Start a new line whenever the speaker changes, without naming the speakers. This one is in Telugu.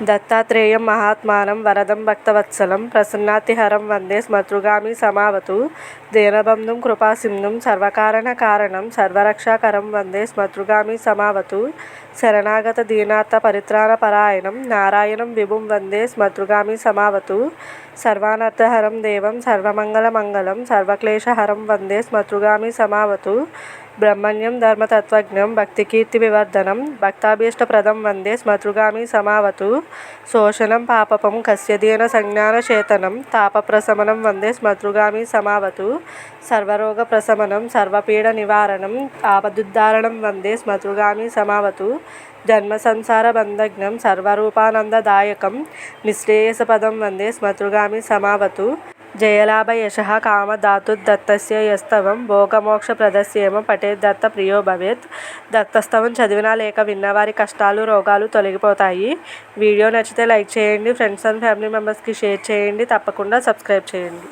దత్తాత్రేయం మహాత్మానం వరదం భక్తవత్సలం ప్రసన్నాతిహరం వందే స్మతృగామి సమావతు దీనబంధుం కృపాసింధుం సర్వకారణ కారణం సర్వరక్షాకరం వందే స్మతృగామి సమావతు శరణాగత దీనాథ పరిత్రాణ పరాయణం నారాయణం విభుం వందే స్మతృగామి సమావతు సర్వానర్థహరం దేవం సర్వమంగళమంగళం సర్వక్లేశహరం వందే స్మతృగామి సమావతు బ్రహ్మణ్యం ధర్మతత్వజ్ఞం భక్తికీర్తివివర్ధనం భక్తాభీష్టప్రదం వందే స్మతృగామి సమావతు శోషణం పాపపం కస్యదీన సంజ్ఞానచేతనం తాపప్రశమనం వందే స్మతృగామి సమావతు సర్వరోగ ప్రశమనం సర్వపీడ నివారణం ఆపదుద్ధారణం వందే స్మతృగామి సమావతు జన్మ సంసార బంధజ్ఞం సర్వరూపానందదాయకం నిశ్రేయసపదం వందే స్మతృగామి సమావతు జయలాభయశః కామధాతుర్దత్తస్య యస్తవం పటే పఠేద్దత్త ప్రియో భవేత్ దత్తస్తవం చదివినా లేక విన్నా వారి కష్టాలు రోగాలు తొలగిపోతాయి। వీడియో నచ్చితే లైక్ చేయండి ఫ్రెండ్స్ అండ్ ఫ్యామిలీ మెంబర్స్కి షేర్ చేయండి తప్పకుండా సబ్స్క్రైబ్ చేయండి।